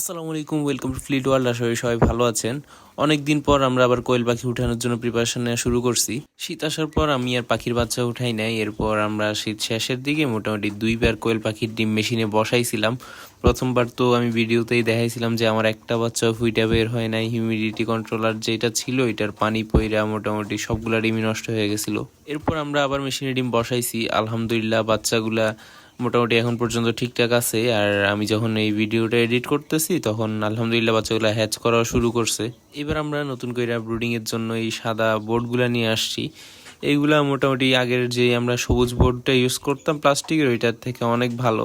আসসালামু আলাইকুম welcome to fleet world আশা করি সবাই ভালো আছেন। অনেক দিন পর আমরা আবার কোয়েল পাখি উঠানোর জন্য প্রিপারেশন নেওয়া শুরু করছি। শীত আসার পর আমি আর পাখির বাচ্চা উঠাই নাই। এরপর আমরা শীত শেষের দিকে মোটামুটি দুইবার কোয়েল পাখির ডিম মেশিনে বসাইছিলাম। প্রথমবার তো আমি ভিডিওতেই দেখাইছিলাম যে আমার একটা বাচ্চা ফুইটা বের হয় নাই। হিউমিডিটি কন্ট্রোলার যেটা ছিল, এটার পানি পইরা মোটামুটি সবগুলা ডিমই নষ্ট হয়ে গেছিল। এরপর আমরা আবার মেশিনে ডিম বসাইছি। আলহামদুলিল্লাহ, বাচ্চাগুলা মোটামুটি এখন পর্যন্ত ঠিকঠাক আছে। আর আমি যখন এই ভিডিওটা এডিট করতেছি, তখন আলহামদুলিল্লাহ বাচ্চাগুলো হ্যাচ করা শুরু করছে। এবার আমরা নতুন করে ব্রুডিং এর জন্য এই সাদা বোর্ডগুলো নিয়ে আসছি। এইগুলা মোটামুটি আগের যে আমরা সবুজ বোর্ডটা ইউজ করতাম প্লাস্টিকের ওইটার থেকে অনেক ভালো।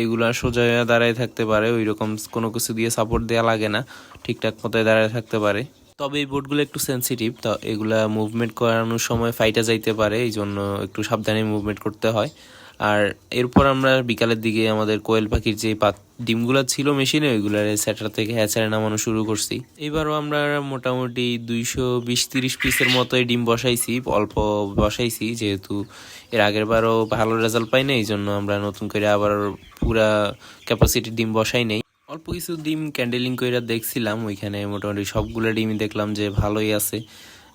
এইগুলা সোজা দাঁড়ায় থাকতে পারে ওই রকম কোনো কিছু দিয়ে সাপোর্ট দেওয়া লাগে না। ঠিকঠাক মতো দাঁড়ায় থাকতে পারে। তবে এই বোর্ডগুলো একটু সেনসিটিভ তো এগুলা মুভমেন্ট করানোর সময় ফাইটা যাইতে পারে এই জন্য একটু সাবধানে মুভমেন্ট করতে হয়। আর এরপর আমরা বিকালের দিকে আমাদের কোয়েল পাখির যে পাত ডিমগুলো ছিল মেশিনে ওইগুলার স্যাটার থেকে হ্যাচারে নামানো শুরু করছি। এবারও আমরা মোটামুটি দুইশো বিশ তিরিশ পিসের মতো এই ডিম বসাইছি, অল্প বসাইছি, যেহেতু এর আগের বারও ভালো রেজাল্ট পাই না এই জন্য আমরা নতুন করে আবার পুরা ক্যাপাসিটি ডিম বসাই নেই। অল্প কিছু ডিম ক্যান্ডেলিং করে দেখছিলাম, ওইখানে মোটামুটি সবগুলো ডিমই দেখলাম যে ভালোই আছে।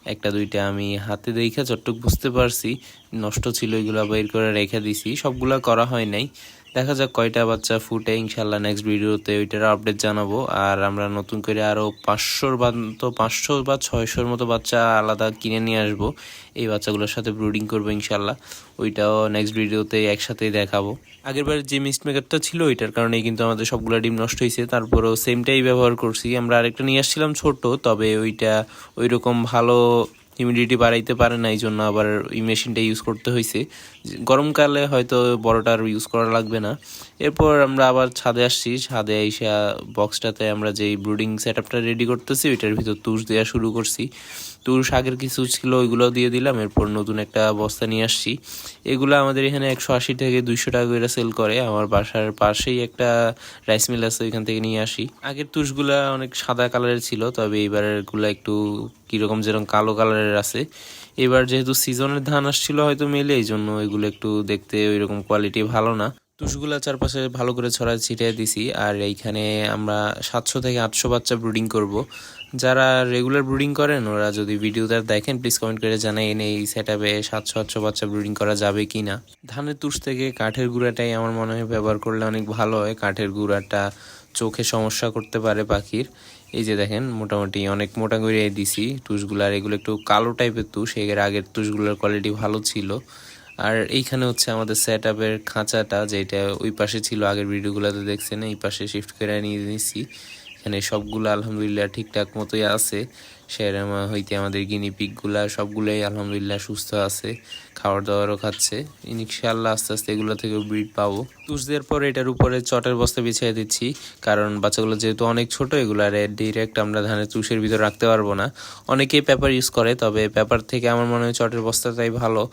একটা দুইটা আমি হাতে দেখে চটটুক বুঝতে পারছি, নষ্ট ছিল এগুলো বের করে রেখে দিছি। সবগুলা করা হয় নাই। দেখা যাক কয়টা বাচ্চা ফুটে ইনশাল্লাহ নেক্সট ভিডিওতে ওইটার আপডেট জানাব। আর আমরা নতুন করে আরও পাঁচশোর তো পাঁচশো বা ছয়শোর মতো বাচ্চা আলাদা কিনে নিয়ে আসব। এই বাচ্চাগুলোর সাথে ব্রুডিং করব ইনশাল্লাহ ওইটাও নেক্সট ভিডিওতে একসাথেই দেখাবো। আগের বার যে মিস্ট মেকারটা ছিল ওইটার কারণেই কিন্তু আমাদের সবগুলো ডিম নষ্ট হয়েছে তারপরেও সেমটাই ব্যবহার করছি। আমরা আরেকটা নিয়ে আসছিলাম ছোট, তবে ওইটা ওই রকম ভালো হিউমিডিটি বাড়াইতে পারে না এই জন্য আবার এই মেশিনটা ইউজ করতে হয়েছে গরমকালে হয়তো বড়টার ইউজ করা লাগবে না। এরপর আমরা আবার ছাদে আসছি, ছাদে এসে বক্সটাতে আমরা যেই ব্রুডিং সেট আপটা রেডি করতেছি, ওইটার ভিতর তুষ দেওয়া শুরু করছি। তুষ আগের কিছু ছিল, ওইগুলো দিয়ে দিলাম। এরপর নতুন একটা বস্তা নিয়ে আসছি। এগুলো আমাদের এখানে একশো আশি থেকে দুইশো টাকা করে সেল করে। আমার বাসার পাশেই একটা রাইস মিল আছে, ওইখান থেকে নিয়ে আসি। আগের তুষগুলা অনেক সাদা কালারের ছিল, তবে এইবারেরগুলা একটু কীরকম যেরকম কালো কালারের আছে। এবার যেহেতু সিজনের ধান আসছিল হয়তো মেলে এই জন্য এগুলো একটু দেখতে ওইরকম কোয়ালিটি ভালো না। তুষগুলা চারপাশে ভালো করে ছড়া ছিটিয়ে দিছি। আর এইখানে আমরা সাতশো থেকে আটশো বাচ্চা ব্রুডিং করব। যারা রেগুলার ব্রুডিং করেন, ওরা যদি ভিডিওটা দেখেন প্লিজ কমেন্ট করে জানাইন এই সেট আপে সাতশো আটশো বাচ্চা ব্রুডিং করা যাবে কি না ধানের তুষ থেকে কাঠের গুঁড়াটাই আমার মনে হয় ব্যবহার করলে অনেক ভালো হয়। কাঠের গুঁড়াটা চোখে সমস্যা করতে পারে পাখির। এই যে দেখেন, মোটামুটি অনেক মোটা করে দিছি। তুষগুলো আর এগুলো একটু কালো টাইপের তুষ। এর আগের তুষগুলোর কোয়ালিটি ভালো ছিল। আর এইখানে হচ্ছে আমাদের সেট আপের খাঁচাটা, যেটা ওই পাশে ছিল, আগের ভিডিওগুলোতে দেখছেন, এই পাশে শিফট করে নিয়ে নিছি। এখানে সবগুলো আলহামদুলিল্লাহ ঠিকঠাক মতোই আছে। সেরকম হইতে আমাদের গিনি পিকগুলা সবগুলোই আলহামদুলিল্লাহ সুস্থ আছে খাওয়ার দাওয়ারও খাচ্ছে। ইনশাল্লাহ আস্তে আস্তে এগুলো থেকে ব্রিড পাবো। তুষ দেওয়ার পর এটার উপরে চটের বস্তা বিছিয়ে দিচ্ছি, কারণ বাচ্চাগুলো যেহেতু অনেক ছোট, এগুলো আর ডিরেক্ট আমরা ধানের তুষের ভিতর রাখতে পারব না। অনেকেই পেপার ইউজ করে, তবে পেপার থেকে আমার মনে হয় চটের বস্তাটাই ভালো।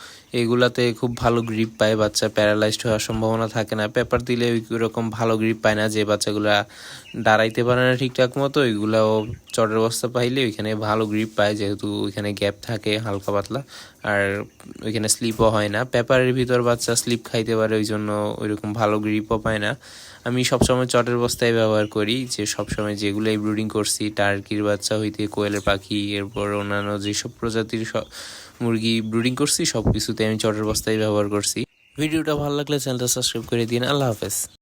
এগুলাতে খুব ভালো গ্রিপ পায়, বাচ্চা প্যারালাইজড হওয়ার সম্ভাবনা থাকে না। পেপার দিলে ওই রকম ভালো গ্রিপ পায় না, যে বাচ্চাগুলা দাঁড়াইতে পারে না ঠিকঠাক মতো ওইগুলাও চটের বস্তা পাইলে ওইখানে ভালো গ্রিপ পায়, যেহেতু ওইখানে গ্যাপ থাকে হালকা পাতলা। আর ওইখানে স্লিপও হয় না। পেপারের ভিতর বাচ্চা স্লিপ খাইতে পারে ওই জন্য ওইরকম ভালো গ্রিপও পায় না। আমি সবসময় চটের বস্তায় ব্যবহার করি, যে সবসময় যেগুলোই ব্রুডিং করছি টার্কির বাচ্চা হইতে, কোয়েলের পাখি, এরপর অন্যান্য যেসব প্রজাতির সব মুরগি ব্রুডিং করছি সব কিছুতে আমি চটের বস্তায় ব্যবহার করছি। ভিডিওটা ভালো লাগলে চ্যানেলটা সাবস্ক্রাইব করে দিন। আল্লাহ হাফেজ।